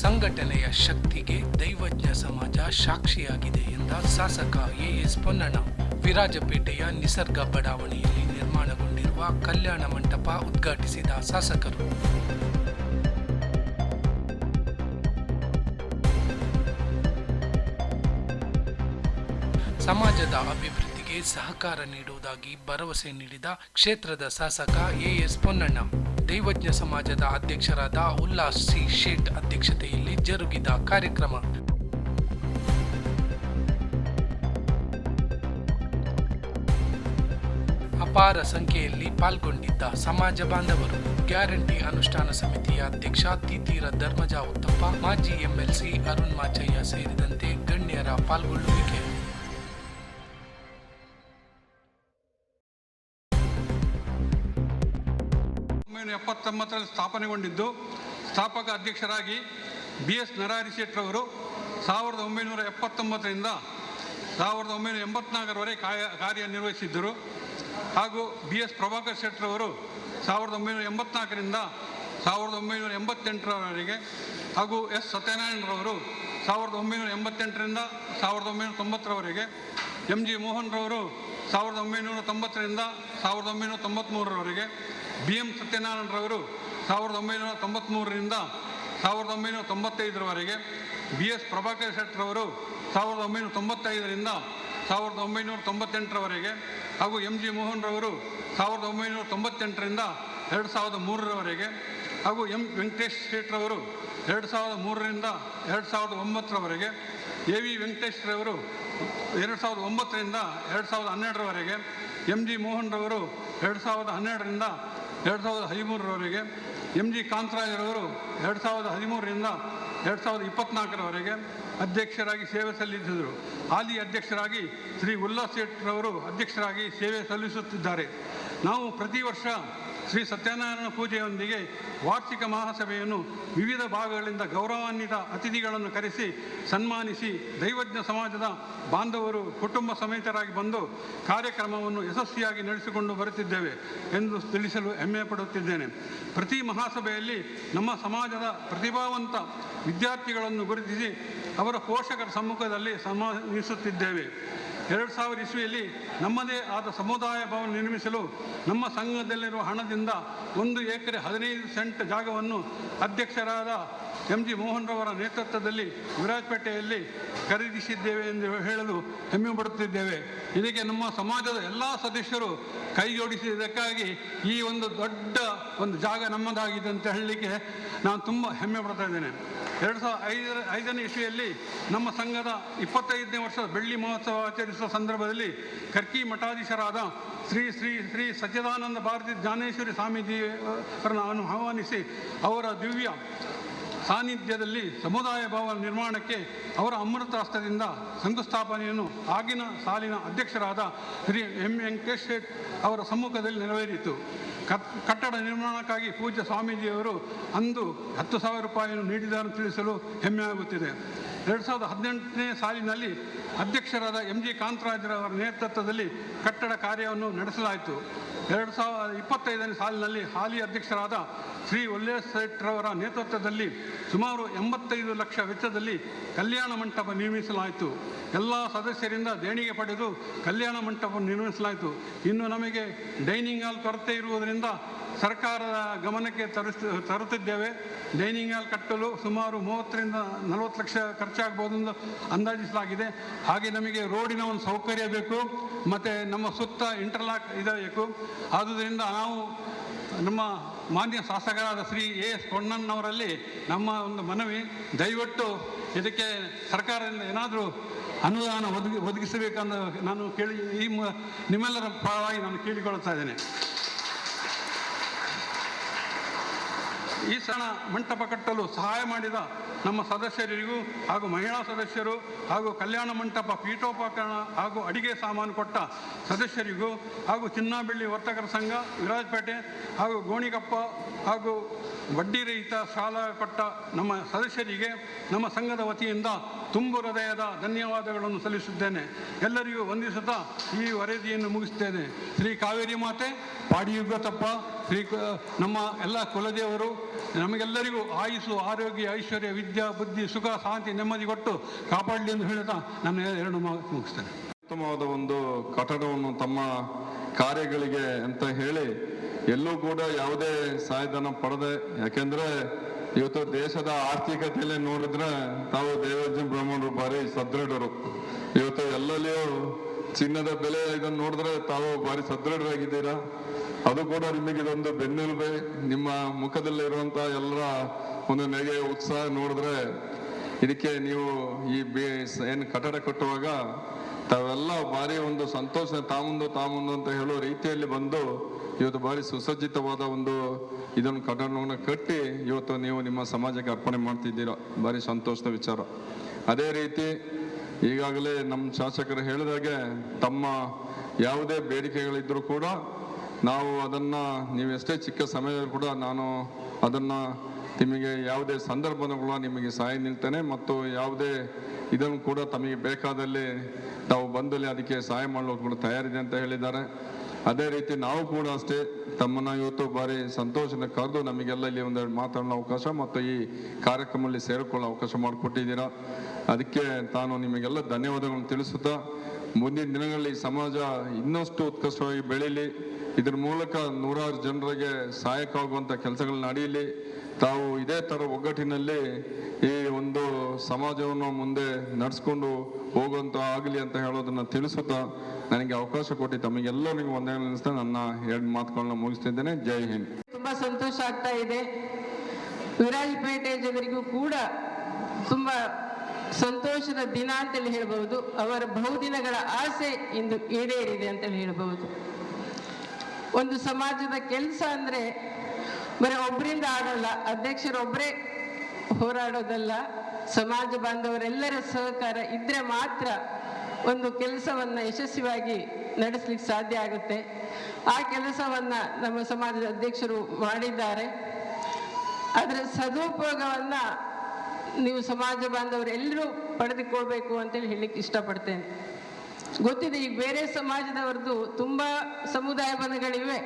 ಸಂಘಟನೆಯ ಶಕ್ತಿಗೆ ದೈವಜ್ಞ ಸಮಾಜ ಸಾಕ್ಷಿಯಾಗಿದೆ ಎಂದ ಶಾಸಕ ಎಎಸ್ ಪೊನ್ನಣ್ಣ. ವಿರಾಜಪೇಟೆಯ ನಿಸರ್ಗ ಬಡಾವಣೆಯಲ್ಲಿ ನಿರ್ಮಾಣಗೊಂಡಿರುವ ಕಲ್ಯಾಣ ಮಂಟಪ ಉದ್ಘಾಟಿಸಿದ ಶಾಸಕರು. ಸಮಾಜದ ಅಭಿವೃದ್ಧಿಗೆ ಸಹಕಾರ ನೀಡುವುದಾಗಿ ಭರವಸೆ ನೀಡಿದ ಕ್ಷೇತ್ರದ ಶಾಸಕ ಎಎಸ್ ಪೊನ್ನಣ್ಣ. ದೈವಜ್ಞ ಸಮಾಜದ ಅಧ್ಯಕ್ಷರಾದ ಉಲ್ಲಾಸ್ ಸಿ. ಶೇಟ್ ಅಧ್ಯಕ್ಷತೆಯಲ್ಲಿ ಜರುಗಿದ ಕಾರ್ಯಕ್ರಮ. ಅಪಾರ ಸಂಖ್ಯೆಯಲ್ಲಿ ಪಾಲ್ಗೊಂಡಿದ್ದ ಸಮಾಜ ಬಾಂಧವರು, ಗ್ಯಾರಂಟಿ ಅನುಷ್ಠಾನ ಸಮಿತಿಯ ಅಧ್ಯಕ್ಷ ತಿತೀರ ಧರ್ಮಜ ಉತ್ತಪ್ಪ, ಮಾಜಿ ಎಂಎಲ್ಸಿ ಅರುಣ್ ಮಾಚಯ್ಯ ಸೇರಿದಂತೆ ಗಣ್ಯರ ಪಾಲ್ಗೊಳ್ಳುವಿಕೆ. ಒಂಬೈನೂರ ಎಪ್ಪತ್ತೊಂಬತ್ತರಲ್ಲಿ ಸ್ಥಾಪನೆಗೊಂಡಿದ್ದು, ಸ್ಥಾಪಕ ಅಧ್ಯಕ್ಷರಾಗಿ ಬಿ ಎಸ್ ನರಹರಿ ಶೆಟ್ಟರವರು ಸಾವಿರದ ಒಂಬೈನೂರ ಎಪ್ಪತ್ತೊಂಬತ್ತರಿಂದ ಸಾವಿರದ ಒಂಬೈನೂರ ಎಂಬತ್ನಾಲ್ಕರವರೆಗೆ ಕಾರ್ಯ, ಕಾರ್ಯನಿರ್ವಹಿಸಿದ್ದರು. ಹಾಗೂ ಬಿ ಎಸ್ ಪ್ರಭಾಕರ್ ಶೆಟ್ಟರವರು ಸಾವಿರದ ಒಂಬೈನೂರ ಎಂಬತ್ನಾಲ್ಕರಿಂದ ಸಾವಿರದ ಒಂಬೈನೂರ ಎಂಬತ್ತೆಂಟರವರೆಗೆ ಹಾಗೂ ಎಸ್ ಸತ್ಯನಾರಾಯಣರವರು ಸಾವಿರದ ಒಂಬೈನೂರ ಎಂಬತ್ತೆಂಟರಿಂದ ಸಾವಿರದ ಒಂಬೈನೂರ ತೊಂಬತ್ತರವರೆಗೆ, ಎಂ ಜಿ ಮೋಹನ್ರವರು ಸಾವಿರದ ಒಂಬೈನೂರ ತೊಂಬತ್ತರಿಂದ ಸಾವಿರದ ಒಂಬೈನೂರ ತೊಂಬತ್ತ್ಮೂರರವರೆಗೆ ಬಿ ಎಂ ಸತ್ಯನಾರಾಯಣರವರು ಸಾವಿರದ ಒಂಬೈನೂರ ತೊಂಬತ್ತ್ಮೂರರಿಂದ ಸಾವಿರದ ಒಂಬೈನೂರ ತೊಂಬತ್ತೈದರವರೆಗೆ ಬಿ ಎಸ್ ಪ್ರಭಾಕರ್ ಶೆಟ್ಟರವರು ಸಾವಿರದ ಒಂಬೈನೂರ ತೊಂಬತ್ತೈದರಿಂದ ಸಾವಿರದ ಒಂಬೈನೂರ ತೊಂಬತ್ತೆಂಟರವರೆಗೆ ಹಾಗೂ ಎಂ ಜಿ ಮೋಹನ್ರವರು ಸಾವಿರದ ಒಂಬೈನೂರ ತೊಂಬತ್ತೆಂಟರಿಂದ ಎರಡು ಸಾವಿರದ ಮೂರರವರೆಗೆ ಹಾಗೂ ಎಂ ವೆಂಕಟೇಶ್ ಶೆಟ್ಟರವರು ಎರಡು ಸಾವಿರದ ಮೂರರಿಂದ ಎರಡು ಸಾವಿರದ ಒಂಬತ್ತರವರೆಗೆ, ಎ ವಿ ವೆಂಕಟೇಶ್ರವರು ಎರಡು ಸಾವಿರದ ಒಂಬತ್ತರಿಂದ ಎರಡು ಸಾವಿರದ ಹನ್ನೆರಡರವರೆಗೆ, ಎಂ ಜಿ ಮೋಹನ್ರವರು ಎರಡು ಸಾವಿರದ ಹನ್ನೆರಡರಿಂದ ಎರಡು ಸಾವಿರದ ಹದಿಮೂರರವರೆಗೆ ಎಂ ಜಿ ಕಾಂತರಾಜರವರು ಎರಡು ಸಾವಿರದ ಹದಿಮೂರರಿಂದ ಎರಡು ಸಾವಿರದ ಇಪ್ಪತ್ನಾಲ್ಕರವರೆಗೆ ಅಧ್ಯಕ್ಷರಾಗಿ ಸೇವೆ ಸಲ್ಲಿಸಿದರು. ಹಾಲಿ ಅಧ್ಯಕ್ಷರಾಗಿ ಶ್ರೀ ಉಲ್ಲಾಸ್ ಶೆಟ್ಟರವರು ಅಧ್ಯಕ್ಷರಾಗಿ ಸೇವೆ ಸಲ್ಲಿಸುತ್ತಿದ್ದಾರೆ. ನಾವು ಪ್ರತಿ ವರ್ಷ ಶ್ರೀ ಸತ್ಯನಾರಾಯಣ ಪೂಜೆಯೊಂದಿಗೆ ವಾರ್ಷಿಕ ಮಹಾಸಭೆಯನ್ನು ವಿವಿಧ ಭಾಗಗಳಿಂದ ಗೌರವಾನ್ವಿತ ಅತಿಥಿಗಳನ್ನು ಕರೆಸಿ ಸನ್ಮಾನಿಸಿ ದೈವಜ್ಞ ಸಮಾಜದ ಬಾಂಧವರು ಕುಟುಂಬ ಸಮೇತರಾಗಿ ಬಂದು ಕಾರ್ಯಕ್ರಮವನ್ನು ಯಶಸ್ವಿಯಾಗಿ ನಡೆಸಿಕೊಂಡು ಬರುತ್ತಿದ್ದೇವೆ ಎಂದು ತಿಳಿಸಲು ಹೆಮ್ಮೆ ಪಡುತ್ತಿದ್ದೇನೆ. ಪ್ರತಿ ಮಹಾಸಭೆಯಲ್ಲಿ ನಮ್ಮ ಸಮಾಜದ ಪ್ರತಿಭಾವಂತ ವಿದ್ಯಾರ್ಥಿಗಳನ್ನು ಗುರುತಿಸಿ ಅವರ ಪೋಷಕರ ಸಮ್ಮುಖದಲ್ಲಿ ಸನ್ಮಾನಿಸುತ್ತಿದ್ದೇವೆ. ಎರಡು ಸಾವಿರ ಇಸ್ವಿಯಲ್ಲಿ ನಮ್ಮದೇ ಆದ ಸಮುದಾಯ ಭವನ ನಿರ್ಮಿಸಲು ನಮ್ಮ ಸಂಘದಲ್ಲಿರುವ ಹಣದಿಂದ ಒಂದು ಎಕರೆ ಹದಿನೈದು ಸೆಂಟ್ ಜಾಗವನ್ನು ಅಧ್ಯಕ್ಷರಾದ ಎಂ ಜಿ ಮೋಹನ್ ರವರ ನೇತೃತ್ವದಲ್ಲಿ ವಿರಾಜಪೇಟೆಯಲ್ಲಿ ಖರೀದಿಸಿದ್ದೇವೆ ಎಂದು ಹೇಳಲು ಹೆಮ್ಮೆ ಪಡುತ್ತಿದ್ದೇವೆ. ಇದಕ್ಕೆ ನಮ್ಮ ಸಮಾಜದ ಎಲ್ಲ ಸದಸ್ಯರು ಕೈ ಜೋಡಿಸಿದ್ದಕ್ಕಾಗಿ ಈ ಒಂದು ದೊಡ್ಡ ಒಂದು ಜಾಗ ನಮ್ಮದಾಗಿದೆ ಅಂತ ಹೇಳಲಿಕ್ಕೆ ನಾನು ತುಂಬ ಹೆಮ್ಮೆ ಪಡ್ತಾ ಇದ್ದೇನೆ. ಎರಡು ಸಾವಿರದ ಐದರ, ಐದನೇ ಇಸ್ವಿಯಲ್ಲಿ ನಮ್ಮ ಸಂಘದ ಇಪ್ಪತ್ತೈದನೇ ವರ್ಷದ ಬೆಳ್ಳಿ ಮಹೋತ್ಸವ ಆಚರಿಸುವ ಸಂದರ್ಭದಲ್ಲಿ ಕರ್ಕಿ ಮಠಾಧೀಶರಾದ ಶ್ರೀ ಶ್ರೀ ಶ್ರೀ ಸಚ್ಚಿದಾನಂದ ಭಾರತಿ ಜ್ಞಾನೇಶ್ವರಿ ಸ್ವಾಮೀಜಿ ಅವರನ್ನು ಆಹ್ವಾನಿಸಿ ಅವರ ದಿವ್ಯ ಸಾನ್ನಿಧ್ಯದಲ್ಲಿ ಸಮುದಾಯ ಭವನ ನಿರ್ಮಾಣಕ್ಕೆ ಅವರ ಅಮೃತಾಸ್ತ್ರದಿಂದ ಶಂಕುಸ್ಥಾಪನೆಯನ್ನು ಆಗಿನ ಸಾಲಿನ ಅಧ್ಯಕ್ಷರಾದ ಶ್ರೀ ಎಂ ವೆಂಕಟೇಶ್ ಶೇಟ್ ಅವರ ಸಮ್ಮುಖದಲ್ಲಿ ನೆರವೇರಿತು. ಕಟ್- ಕಟ್ಟಡ ನಿರ್ಮಾಣಕ್ಕಾಗಿ ಪೂಜ್ಯ ಸ್ವಾಮೀಜಿಯವರು ಅಂದು ಹತ್ತು ಸಾವಿರ ರೂಪಾಯಿಯನ್ನು ನೀಡಿದ್ದಾರೆ ತಿಳಿಸಲು ಹೆಮ್ಮೆಯಾಗುತ್ತಿದೆ ಎರಡು ಸಾವಿರದ ಹದಿನೆಂಟನೇ ಸಾಲಿನಲ್ಲಿ ಅಧ್ಯಕ್ಷರಾದ ಎಂ ಜಿ ಕಾಂತರಾಜರವರ ನೇತೃತ್ವದಲ್ಲಿ ಕಟ್ಟಡ ಕಾರ್ಯವನ್ನು ನಡೆಸಲಾಯಿತು. ಎರಡು ಸಾವಿರದ ಇಪ್ಪತ್ತೈದನೇ ಸಾಲಿನಲ್ಲಿ ಹಾಲಿ ಅಧ್ಯಕ್ಷರಾದ ಶ್ರೀ ಒಲ್ಲೇಶೆಟ್ರವರ ನೇತೃತ್ವದಲ್ಲಿ ಸುಮಾರು ಎಂಬತ್ತೈದು ಲಕ್ಷ ವೆಚ್ಚದಲ್ಲಿ ಕಲ್ಯಾಣ ಮಂಟಪ ನಿರ್ಮಿಸಲಾಯಿತು. ಎಲ್ಲ ಸದಸ್ಯರಿಂದ ದೇಣಿಗೆ ಪಡೆದು ಕಲ್ಯಾಣ ಮಂಟಪ ನಿರ್ಮಿಸಲಾಯಿತು. ಇನ್ನು ನಮಗೆ ಡೈನಿಂಗ್ ಹಾಲ್ ಕೊರತೆ ಇರುವುದರಿಂದ ಸರ್ಕಾರದ ಗಮನಕ್ಕೆ ತರಿಸ್, ತರುತ್ತಿದ್ದೇವೆ. ಡೈನಿಂಗ್ ಹಾಲ್ ಕಟ್ಟಲು ಸುಮಾರು ಮೂವತ್ತರಿಂದ ನಲವತ್ತು ಲಕ್ಷ ಖರ್ಚಾಗ್ಬೋದು ಎಂದು ಅಂದಾಜಿಸಲಾಗಿದೆ. ಹಾಗೆ ನಮಗೆ ರೋಡಿನ ಒಂದು ಸೌಕರ್ಯ ಬೇಕು, ಮತ್ತು ನಮ್ಮ ಸುತ್ತ ಇಂಟರ್ಲಾಕ್ ಇದಬೇಕು ಆದುದರಿಂದ ನಾವು ನಮ್ಮ ಮಾನ್ಯ ಶಾಸಕರಾದ ಶ್ರೀ ಎ ಎಸ್ ಪೊನ್ನಣ್ಣವರಲ್ಲಿ ನಮ್ಮ ಒಂದು ಮನವಿ, ದಯವಿಟ್ಟು ಇದಕ್ಕೆ ಸರ್ಕಾರದಿಂದ ಏನಾದರೂ ಅನುದಾನ ಒದಗಿ, ಒದಗಿಸಬೇಕಂದು ನಾನು ಕೇಳಿ, ಈ ನಿಮ್ಮೆಲ್ಲರ ಪರವಾಗಿ ನಾನು ಕೇಳಿಕೊಳ್ಳುತ್ತಾ ಇದ್ದೇನೆ. ಈ ಸಣ್ಣ ಮಂಟಪ ಕಟ್ಟಲು ಸಹಾಯ ಮಾಡಿದ ನಮ್ಮ ಸದಸ್ಯರಿಗೂ ಹಾಗೂ ಮಹಿಳಾ ಸದಸ್ಯರು ಹಾಗೂ ಕಲ್ಯಾಣ ಮಂಟಪ ಪೀಠೋಪಕರಣ ಹಾಗೂ ಅಡಿಗೆ ಸಾಮಾನು ಕೊಟ್ಟ ಸದಸ್ಯರಿಗೂ ಹಾಗೂ ಚಿನ್ನಬೆಳ್ಳಿ ವರ್ತಕರ ಸಂಘ ವಿರಾಜಪೇಟೆ ಹಾಗೂ ಗೋಣಿಕಪ್ಪ ಹಾಗೂ ಬಡ್ಡಿ ರಹಿತ ಸಾಲ ಕೊಟ್ಟ ನಮ್ಮ ಸದಸ್ಯರಿಗೆ, ನಮ್ಮ ಸಂಘದ ವತಿಯಿಂದ ತುಂಬು ಹೃದಯದ ಧನ್ಯವಾದಗಳನ್ನು ಸಲ್ಲಿಸುತ್ತೇನೆ. ಎಲ್ಲರಿಗೂ ವಂದಿಸುತ್ತಾ ಈ ವರದಿಯನ್ನು ಮುಗಿಸುತ್ತೇನೆ. ಶ್ರೀ ಕಾವೇರಿ ಮಾತೆ ಪಾಡಿಯುಗತಪ್ಪ ಶ್ರೀ ನಮ್ಮ ಎಲ್ಲ ಕುಲದೇವರು, ನಮಗೆಲ್ಲರಿಗೂ ಆಯುಸು ಆರೋಗ್ಯ, ಐಶ್ವರ್ಯ, ವಿದ್ಯಾ, ಬುದ್ಧಿ, ಸುಖ, ಶಾಂತಿ, ನೆಮ್ಮದಿ ಕೊಟ್ಟು ಕಾಪಾಡಲಿ ಎಂದು ಹೇಳುತ್ತಾ ನನ್ನ ಎರಡು ಮಾತು ಮುಗಿಸ್ತೇನೆ. ಉತ್ತಮವಾದ ಒಂದು ಕಟ್ಟಡವನ್ನು ತಮ್ಮ ಕಾರ್ಯಗಳಿಗೆ ಅಂತ ಹೇಳಿ ಎಲ್ಲೂ ಕೂಡ ಯಾವುದೇ ಸಹಾಯಧನ ಪಡೆದೆ. ಯಾಕೆಂದ್ರೆ ಇವತ್ತು ದೇಶದ ಆರ್ಥಿಕತೆಯಲ್ಲಿ ನೋಡಿದ್ರೆ ತಾವು ದೇವರ್ಜಿ ಬ್ರಹ್ಮಣರು ಭಾರಿ ಸದೃಢರು. ಇವತ್ತು ಎಲ್ಲಲ್ಲಿಯೂ ಚಿನ್ನದ ಬೆಲೆ ಇದನ್ನು ನೋಡಿದ್ರೆ ತಾವು ಭಾರಿ ಸದೃಢರಾಗಿದ್ದೀರಾ? ಅದು ಕೂಡ ನಿಮಗೆ ಇದೊಂದು ಬೆನ್ನೆಲುಬೆ. ನಿಮ್ಮ ಮುಖದಲ್ಲಿ ಇರುವಂತ ಎಲ್ಲರ ಒಂದು ನೆಗೆ, ಉತ್ಸಾಹ ನೋಡಿದ್ರೆ ಇದಕ್ಕೆ ನೀವು ಈ ಏನು ಕಟ್ಟಡ ಕಟ್ಟುವಾಗ ತಾವೆಲ್ಲ ಭಾರಿ ಒಂದು ಸಂತೋಷ, ತಾಮುಂದು ತಾಮುಂದು ಅಂತ ಹೇಳೋ ರೀತಿಯಲ್ಲಿ ಬಂದು ಇವತ್ತು ಭಾರಿ ಸುಸಜ್ಜಿತವಾದ ಒಂದು ಇದನ್ನು ಕಟ್ಟಡವನ್ನು ಕಟ್ಟಿ ಇವತ್ತು ನೀವು ನಿಮ್ಮ ಸಮಾಜಕ್ಕೆ ಅರ್ಪಣೆ ಮಾಡ್ತಿದ್ದೀರಾ. ಭಾರಿ ಸಂತೋಷದ ವಿಚಾರ. ಅದೇ ರೀತಿ ಈಗಾಗಲೇ ನಮ್ಮ ಶಾಸಕರು ಹೇಳಿದಾಗೆ ತಮ್ಮ ಯಾವುದೇ ಬೇಡಿಕೆಗಳಿದ್ದರೂ ಕೂಡ ನಾವು ಅದನ್ನು ನೀವು ಎಷ್ಟೇ ಚಿಕ್ಕ ಸಮಯದಲ್ಲಿ ಕೂಡ ನಾನು ಅದನ್ನು ನಿಮಗೆ ಯಾವುದೇ ಸಂದರ್ಭಗಳು ನಿಮಗೆ ಸಹಾಯ ನಿಲ್ತೇನೆ ಮತ್ತು ಯಾವುದೇ ಇದನ್ನು ಕೂಡ ತಮಗೆ ಬೇಕಾದಲ್ಲಿ ತಾವು ಬಂದಲ್ಲಿ ಅದಕ್ಕೆ ಸಹಾಯ ಮಾಡಲು ಕೂಡ ತಯಾರಿದೆ ಅಂತ ಹೇಳಿದ್ದಾರೆ. ಅದೇ ರೀತಿ ನಾವು ಕೂಡ ಅಷ್ಟೇ ತಮ್ಮನ್ನ ಇವತ್ತು ಬಾರಿ ಸಂತೋಷನ ಕರೆದು ನಮಗೆಲ್ಲ ಇಲ್ಲಿ ಒಂದೆರಡು ಮಾತಾಡೋ ಅವಕಾಶ ಮತ್ತು ಈ ಕಾರ್ಯಕ್ರಮದಲ್ಲಿ ಸೇರಿಕೊಳ್ಳೋ ಅವಕಾಶ ಮಾಡಿಕೊಟ್ಟಿದ್ದೀರಾ. ಅದಕ್ಕೆ ತಾನು ನಿಮಗೆಲ್ಲ ಧನ್ಯವಾದಗಳನ್ನು ತಿಳಿಸುತ್ತಾ, ಮುಂದಿನ ದಿನಗಳಲ್ಲಿ ಸಮಾಜ ಇನ್ನಷ್ಟು ಉತ್ಕೃಷ್ಟವಾಗಿ ಬೆಳೀಲಿ. ಇದ್ರ ಮೂಲಕ ನೂರಾರು ಜನರಿಗೆ ಸಹಾಯಕವಾಗುವಂಥ ಕೆಲಸಗಳು ನಡೆಯಲಿ. ತಾವು ಇದೇ ಥರ ಒಗ್ಗಟ್ಟಿನಲ್ಲಿ ಈ ಒಂದು ಸಮಾಜವನ್ನು ಮುಂದೆ ನಡೆಸ್ಕೊಂಡು ಹೋಗುವಂತ ಆಗಲಿ ಅಂತ ಹೇಳೋದನ್ನ ತಿಳಿಸುತ್ತಾ ನನಗೆ ಅವಕಾಶ ಕೊಟ್ಟು ತಮಗೆಲ್ಲರಿಗೂ ಒಂದೇ ನಿಲ್ಲಿಸ್ತಾ ನನ್ನ ಎರಡು ಮಾತುಗಳನ್ನ ಮುಗಿಸ್ತಿದ್ದೇನೆ. ಜೈ ಹಿಂದ್. ತುಂಬಾ ಸಂತೋಷ ಆಗ್ತಾ ಇದೆ. ವಿರಾಜಪೇಟೆ ಜನರಿಗೂ ಕೂಡ ತುಂಬಾ ಸಂತೋಷದ ದಿನ ಅಂತೇಳಿ ಹೇಳಬಹುದು. ಅವರ ಬಹುದಿನಗಳ ಆಸೆ ಇಂದು ಈಡೇರಿದೆ ಅಂತೇಳಿ ಹೇಳಬಹುದು. ಒಂದು ಸಮಾಜದ ಕೆಲಸ ಅಂದ್ರೆ ಬರೀ ಒಬ್ಬರಿಂದ ಆಡಲ್ಲ, ಅಧ್ಯಕ್ಷರು ಒಬ್ಬರೇ ಹೋರಾಡೋದಲ್ಲ. ಸಮಾಜ ಬಾಂಧವರೆಲ್ಲರ ಸಹಕಾರ ಇದ್ರೆ ಮಾತ್ರ ಒಂದು ಕೆಲಸವನ್ನು ಯಶಸ್ವಿಯಾಗಿ ನಡೆಸಲಿಕ್ಕೆ ಸಾಧ್ಯ ಆಗುತ್ತೆ. ಆ ಕೆಲಸವನ್ನು ನಮ್ಮ ಸಮಾಜದ ಅಧ್ಯಕ್ಷರು ಮಾಡಿದ್ದಾರೆ. ಅದರ ಸದುಪಯೋಗವನ್ನು ನೀವು ಸಮಾಜ ಬಾಂಧವರು ಎಲ್ಲರೂ ಪಡೆದುಕೊಳ್ಬೇಕು ಅಂತೇಳಿ ಹೇಳಲಿಕ್ಕೆ ಇಷ್ಟಪಡ್ತೇನೆ. ಗೊತ್ತಿದೆ, ಈಗ ಬೇರೆ ಸಮಾಜದವ್ರದ್ದು ತುಂಬ ಸಮುದಾಯ ಭವನಗಳಿವೆ